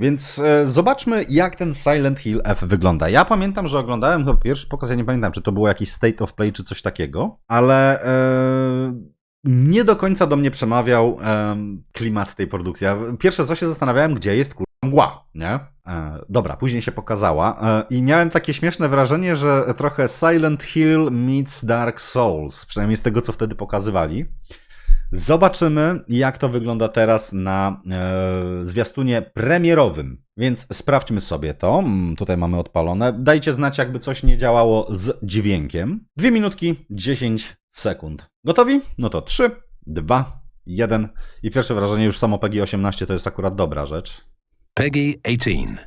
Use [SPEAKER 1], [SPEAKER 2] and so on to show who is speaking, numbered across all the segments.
[SPEAKER 1] Więc e, zobaczmy, jak ten Silent Hill F wygląda. Ja pamiętam, że oglądałem chyba pierwszy pokaz, ja nie pamiętam, czy to było jakiś State of Play, czy coś takiego, ale e, nie do końca do mnie przemawiał em, klimat tej produkcji. Ja Pierwsze co się zastanawiałem, gdzie jest kurwa mgła, nie? E, dobra, później się pokazała i miałem takie śmieszne wrażenie, że trochę Silent Hill meets Dark Souls, przynajmniej z tego, co wtedy pokazywali. Zobaczymy, jak to wygląda teraz na e, zwiastunie premierowym. Więc sprawdźmy sobie to. Mm, Tutaj mamy odpalone. Dajcie znać, jakby coś nie działało z dźwiękiem. Dwie minutki, 10 sekund. Gotowi? No to 3, 2, 1. I pierwsze wrażenie, już samo PEGI 18 to jest akurat dobra rzecz.
[SPEAKER 2] Peggy 18.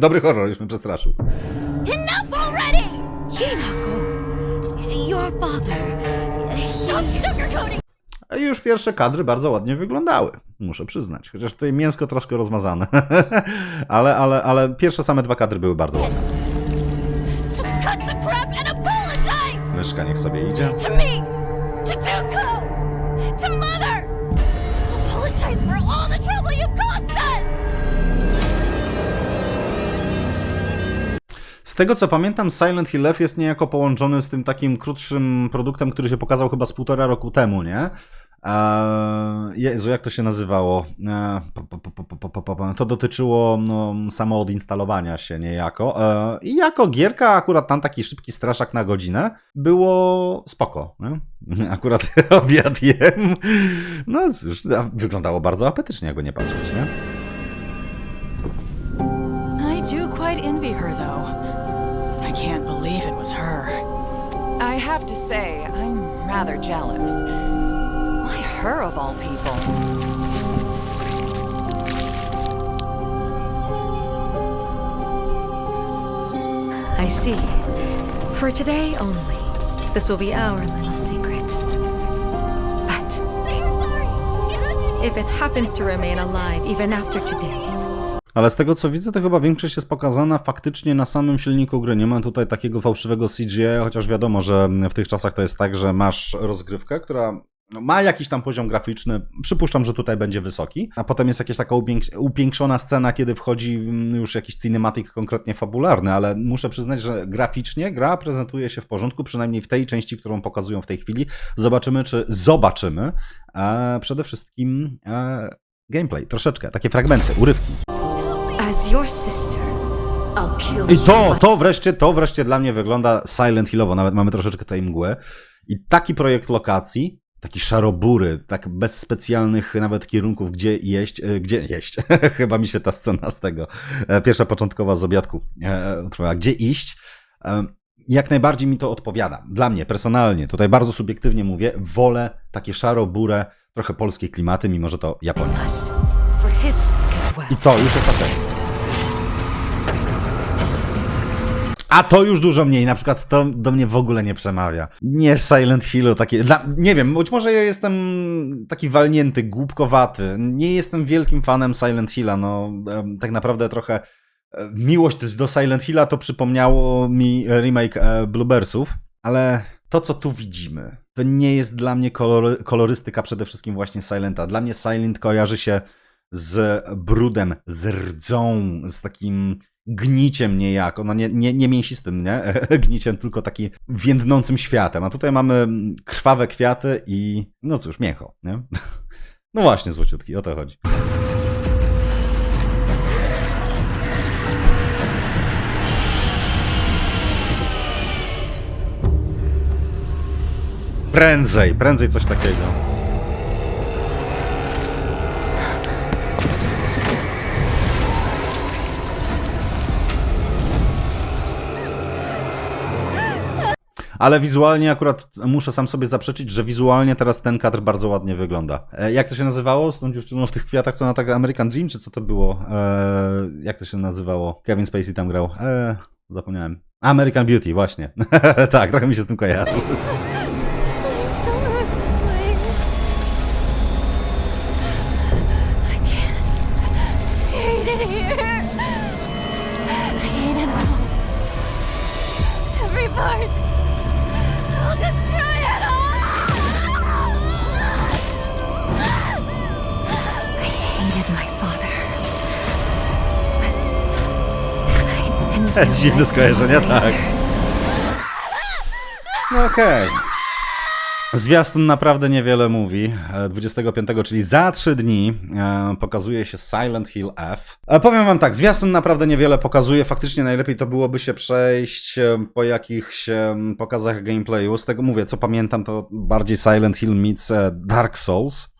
[SPEAKER 1] Dobry horror, już mnie przestraszył.
[SPEAKER 3] Enough already! Hinako, your father.
[SPEAKER 1] I już pierwsze kadry bardzo ładnie wyglądały, muszę przyznać. Chociaż tutaj mięsko troszkę rozmazane. ale, ale, ale pierwsze same dwa kadry były bardzo ładne. Myszka niech sobie idzie.
[SPEAKER 3] To me! To Tuko! To Mother!
[SPEAKER 1] tego co pamiętam, Silent Hill F jest niejako połączony z tym takim krótszym produktem, który się pokazał chyba z półtora roku temu, nie? Jezu, jak to się nazywało? To dotyczyło no, samo odinstalowania się niejako. E, I jako gierka, akurat tam taki szybki straszak na godzinę, było spoko. Nie? Akurat obiad jem. No cóż, wyglądało bardzo apetycznie, jak go nie patrzeć, nie?
[SPEAKER 4] I do quite envy her though. I can't believe it was her. I have to say, I'm rather jealous. Why her of all people?
[SPEAKER 5] I see. For today only. This will be our little secret. But
[SPEAKER 3] Say you're sorry! Get on your knees!
[SPEAKER 5] if it happens to remain alive even after today,
[SPEAKER 1] Ale z tego co widzę, to chyba większość jest pokazana faktycznie na samym silniku gry. Nie ma tutaj takiego fałszywego CGI, chociaż wiadomo, że w tych czasach to jest tak, że masz rozgrywkę, która ma jakiś tam poziom graficzny. Przypuszczam, że tutaj będzie wysoki. A potem jest jakaś taka upięk- upiększona scena, kiedy wchodzi już jakiś cinematic konkretnie fabularny, ale muszę przyznać, że graficznie gra prezentuje się w porządku, przynajmniej w tej części, którą pokazują w tej chwili. Zobaczymy, czy zobaczymy e, przede wszystkim e, gameplay, troszeczkę, takie fragmenty, urywki. I to, to wreszcie, to wreszcie dla mnie wygląda Silent Hillowo, nawet mamy troszeczkę tej mgły. I taki projekt lokacji, taki szarobury, tak bez specjalnych nawet kierunków, gdzie jeść, e, gdzie jeść. Chyba mi się ta scena z tego, e, pierwsza początkowa z obiadku e, gdzie iść. Jak najbardziej mi to odpowiada. Dla mnie personalnie, tutaj bardzo subiektywnie mówię, wolę takie szaro-burę, trochę polskie klimaty, mimo że to Japonia. I to już jest okej. A to już dużo mniej, na przykład to do mnie w ogóle nie przemawia. Nie w Silent Hillu takie, nie wiem, być może ja jestem taki walnięty, głupkowaty. Nie jestem wielkim fanem Silent Hilla, no tak naprawdę trochę e, miłość do Silent Hilla to przypomniało mi remake e, Bluebersów, ale to co tu widzimy, to nie jest dla mnie kolory, kolorystyka przede wszystkim właśnie Silenta. Dla mnie Silent kojarzy się z brudem, z rdzą, z takim gniciem niejako, no nie, nie, nie mięsistym, nie? Gniciem, tylko takim więdnącym światem. A tutaj mamy krwawe kwiaty i no cóż, mięcho, nie? No właśnie, złociutki, o to chodzi. Prędzej, prędzej coś takiego. Ale wizualnie akurat muszę sam sobie zaprzeczyć, że wizualnie teraz ten kadr bardzo ładnie wygląda. E, jak to się nazywało z tą dziewczyną w tych kwiatach, co na tak American Dream, czy co to było? E, jak to się nazywało? Kevin Spacey tam grał. E, zapomniałem. American Beauty, właśnie. tak, trochę mi się z tym kojarzy. Dziwne skojarzenia, tak. No okej. Zwiastun naprawdę niewiele mówi. E, 25, czyli za 3 dni, e, pokazuje się Silent Hill F. E, powiem wam tak, zwiastun naprawdę niewiele pokazuje. Faktycznie najlepiej to byłoby się przejść e, po jakichś e, pokazach gameplayu. Z tego mówię, co pamiętam, to bardziej Silent Hill meets e, Dark Souls.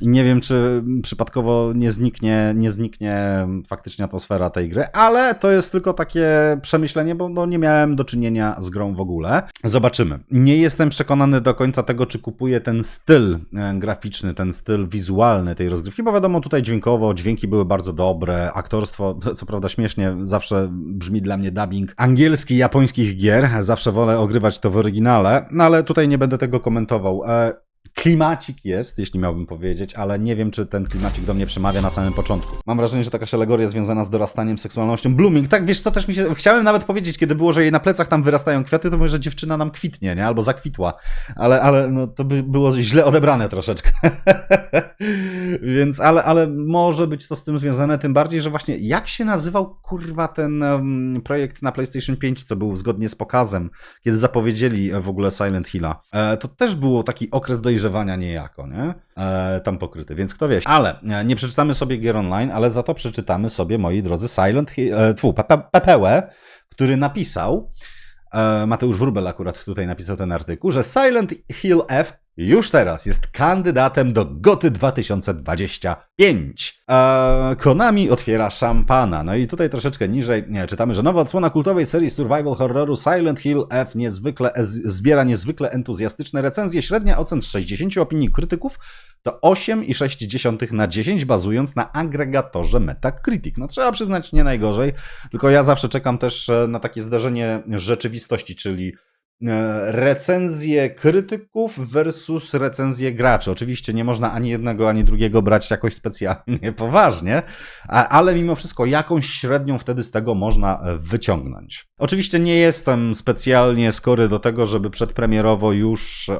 [SPEAKER 1] I nie wiem, czy przypadkowo nie zniknie, nie zniknie faktycznie atmosfera tej gry, ale to jest tylko takie przemyślenie, bo no, nie miałem do czynienia z grą w ogóle. Zobaczymy. Nie jestem przekonany do końca tego, czy kupuję ten styl e, graficzny, ten styl wizualny tej rozgrywki, bo wiadomo, tutaj dźwiękowo dźwięki były bardzo dobre, aktorstwo, co- prawda śmiesznie, zawsze brzmi dla mnie dubbing angielski japońskich gier, zawsze wolę ogrywać to w oryginale, no ale tutaj nie będę tego komentował. Klimacik jest, jeśli miałbym powiedzieć, ale nie wiem, czy ten klimacik do mnie przemawia na samym początku. Mam wrażenie, że taka alegoria związana z dorastaniem, seksualnością. Blooming, tak wiesz, co też mi się. Chciałem nawet powiedzieć, kiedy było, że jej na plecach tam wyrastają kwiaty, to mówię, że dziewczyna nam kwitnie, nie? Albo zakwitła. Ale, ale no, to by było źle odebrane troszeczkę. Więc, ale, ale może być to z tym związane, tym bardziej, że właśnie jak się nazywał kurwa ten em, projekt na PlayStation 5, co był zgodnie z pokazem, kiedy zapowiedzieli e, w ogóle Silent Hilla. E, to też było taki okres dojrzewania niejako, nie? E, tam pokryty, więc kto wie. Ale e, nie przeczytamy sobie gier online, ale za to przeczytamy sobie, moi drodzy, Silent Hill, e, Pepełę, który napisał, e, Mateusz Wróbel akurat tutaj napisał ten artykuł, że Silent Hill F już teraz jest kandydatem do GOTY 2025. Eee, Konami otwiera szampana. No i tutaj troszeczkę niżej nie, czytamy, że nowa odsłona kultowej serii survival horroru Silent Hill F niezwykle, zbiera niezwykle entuzjastyczne recenzje. Średnia ocen z 60 opinii krytyków to 8,6 na 10, bazując na agregatorze Metacritic. No trzeba przyznać, nie najgorzej, tylko ja zawsze czekam też e, na takie zdarzenie rzeczywistości, czyli recenzje krytyków versus recenzje graczy. Oczywiście nie można ani jednego, ani drugiego brać jakoś specjalnie poważnie, ale mimo wszystko jakąś średnią wtedy z tego można e, wyciągnąć. Oczywiście nie jestem specjalnie skory do tego, żeby przedpremierowo już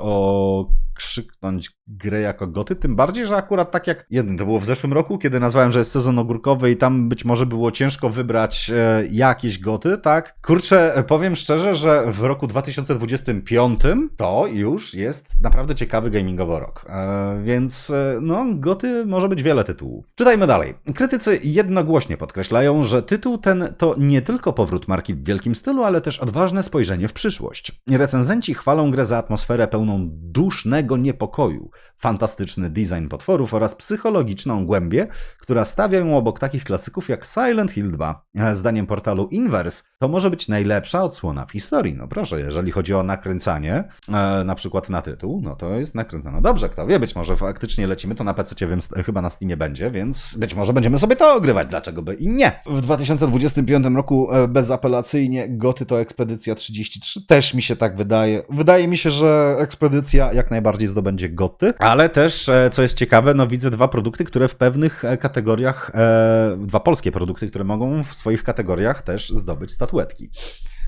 [SPEAKER 1] okrzyknąć grę jako goty, tym bardziej, że akurat tak jak jeden to było w zeszłym roku, kiedy nazwałem, że jest sezon ogórkowy i tam być może było ciężko wybrać e, jakieś goty, tak? Kurczę, powiem szczerze, że w roku 2025 to już jest naprawdę ciekawy gamingowo rok. E, więc e, no, goty może być wiele tytułów. Czytajmy dalej. Krytycy jednogłośnie podkreślają, że tytuł ten to nie tylko powrót marki w wielkim stylu, ale też odważne spojrzenie w przyszłość. Recenzenci chwalą grę za atmosferę pełną dusznego niepokoju, fantastyczny design potworów oraz psychologiczną głębię, która stawia ją obok takich klasyków jak Silent Hill 2. E, Zdaniem portalu Inverse to może być najlepsza odsłona w historii. No proszę, jeżeli chodzi o nakręcanie, e, na przykład na tytuł, no to jest nakręcone dobrze, kto wie, być może faktycznie lecimy, to na PC wiem, chyba na Steamie będzie, więc być może będziemy sobie to ogrywać, dlaczego by i nie. W 2025 roku e, bezapelacyjnie Goty to Ekspedycja 33, też mi się tak wydaje. Wydaje mi się, że Ekspedycja jak najbardziej zdobędzie Goty, ale też, e, co jest ciekawe, no widzę dwa produkty, które w pewnych e, kategoriach, e, dwa polskie produkty, które mogą w swoich kategoriach też zdobyć statuetki.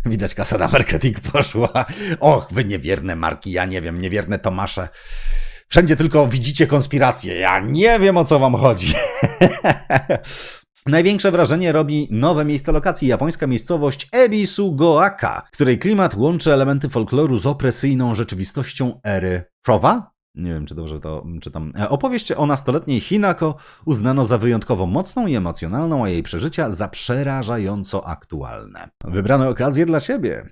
[SPEAKER 1] Widać kasa na marketing poszła. Och, wy niewierne marki, ja nie wiem, niewierne Tomasze. Wszędzie tylko widzicie konspiracje. Ja nie wiem o co wam chodzi. Największe wrażenie robi nowe miejsce lokacji, japońska miejscowość Ebisugoaka, której klimat łączy elementy folkloru z opresyjną rzeczywistością ery Showa? Nie wiem, czy dobrze to czytam. E, Opowieść o nastoletniej Hinako uznano za wyjątkowo mocną i emocjonalną, a jej przeżycia za przerażająco aktualne. Wybrane okazje dla siebie.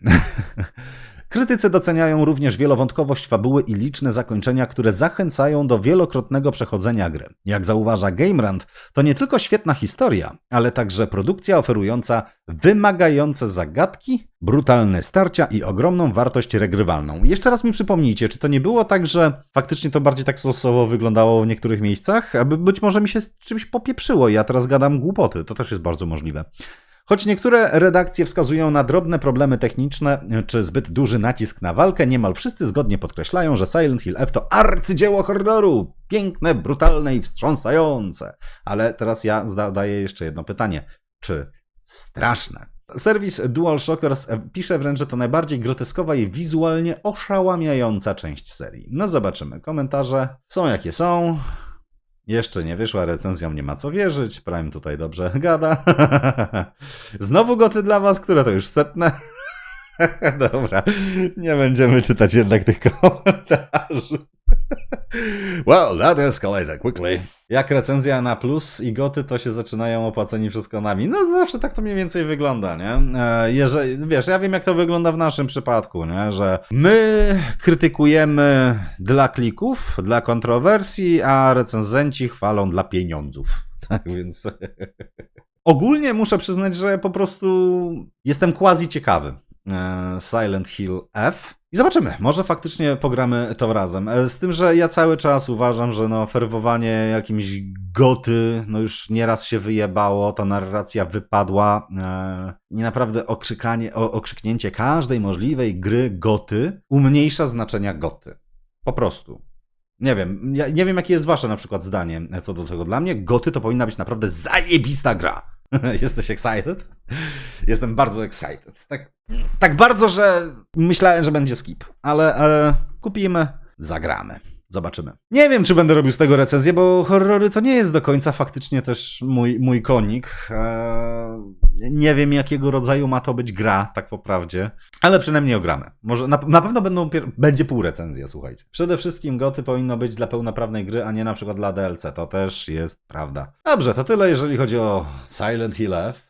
[SPEAKER 1] Krytycy doceniają również wielowątkowość fabuły i liczne zakończenia, które zachęcają do wielokrotnego przechodzenia gry. Jak zauważa GameRant, to nie tylko świetna historia, ale także produkcja oferująca wymagające zagadki, brutalne starcia i ogromną wartość regrywalną. Jeszcze raz mi przypomnijcie, czy to nie było tak, że faktycznie to bardziej tak stosowo wyglądało w niektórych miejscach? Aby być może mi się czymś popieprzyło i ja teraz gadam głupoty, to też jest bardzo możliwe. Choć niektóre redakcje wskazują na drobne problemy techniczne czy zbyt duży nacisk na walkę, niemal wszyscy zgodnie podkreślają, że Silent Hill F to arcydzieło horroru. Piękne, brutalne i wstrząsające. Ale teraz ja zadaję jeszcze jedno pytanie. Czy straszne? Serwis DualShockers pisze wręcz, że to najbardziej groteskowa i wizualnie oszałamiająca część serii. No zobaczymy. Komentarze są jakie są. Jeszcze nie wyszła, recenzjom nie ma co wierzyć. Prime tutaj dobrze gada. Znowu goty dla was, które to już setne. Dobra, nie będziemy czytać jednak tych komentarzy. Well, that escalated quickly. Jak recenzja na plus i goty, to się zaczynają opłaceni przez Konami. No zawsze tak to mniej więcej wygląda, nie? E, Jeżeli, wiesz, ja wiem jak to wygląda w naszym przypadku, nie? Że my krytykujemy dla klików, dla kontrowersji, a recenzenci chwalą dla pieniądzów. Tak więc... Ogólnie muszę przyznać, że po prostu jestem quasi ciekawy e, Silent Hill F. I zobaczymy, może faktycznie pogramy to razem. E, Z tym, że ja cały czas uważam, że no ferwowanie jakimś goty, no już nieraz się wyjebało, ta narracja wypadła e, i naprawdę okrzykanie, okrzyknięcie każdej możliwej gry goty umniejsza znaczenia goty. Po prostu. Nie wiem, ja nie wiem jakie jest wasze na przykład zdanie co do tego. Dla mnie goty to powinna być naprawdę zajebista gra. Jesteś excited? Jestem bardzo excited. Tak, tak bardzo, że myślałem, że będzie skip, ale e, kupimy, zagramy. Zobaczymy. Nie wiem, czy będę robił z tego recenzję, bo horrory to nie jest do końca faktycznie też mój, mój konik. E, nie wiem, jakiego rodzaju ma to być gra, tak po prawdzie, ale przynajmniej ogramy. Może na, na pewno będą, będzie pół recenzja, słuchajcie. Przede wszystkim goty powinno być dla pełnoprawnej gry, a nie na przykład dla DLC. To też jest prawda. Dobrze, to tyle, jeżeli chodzi o Silent Hill F.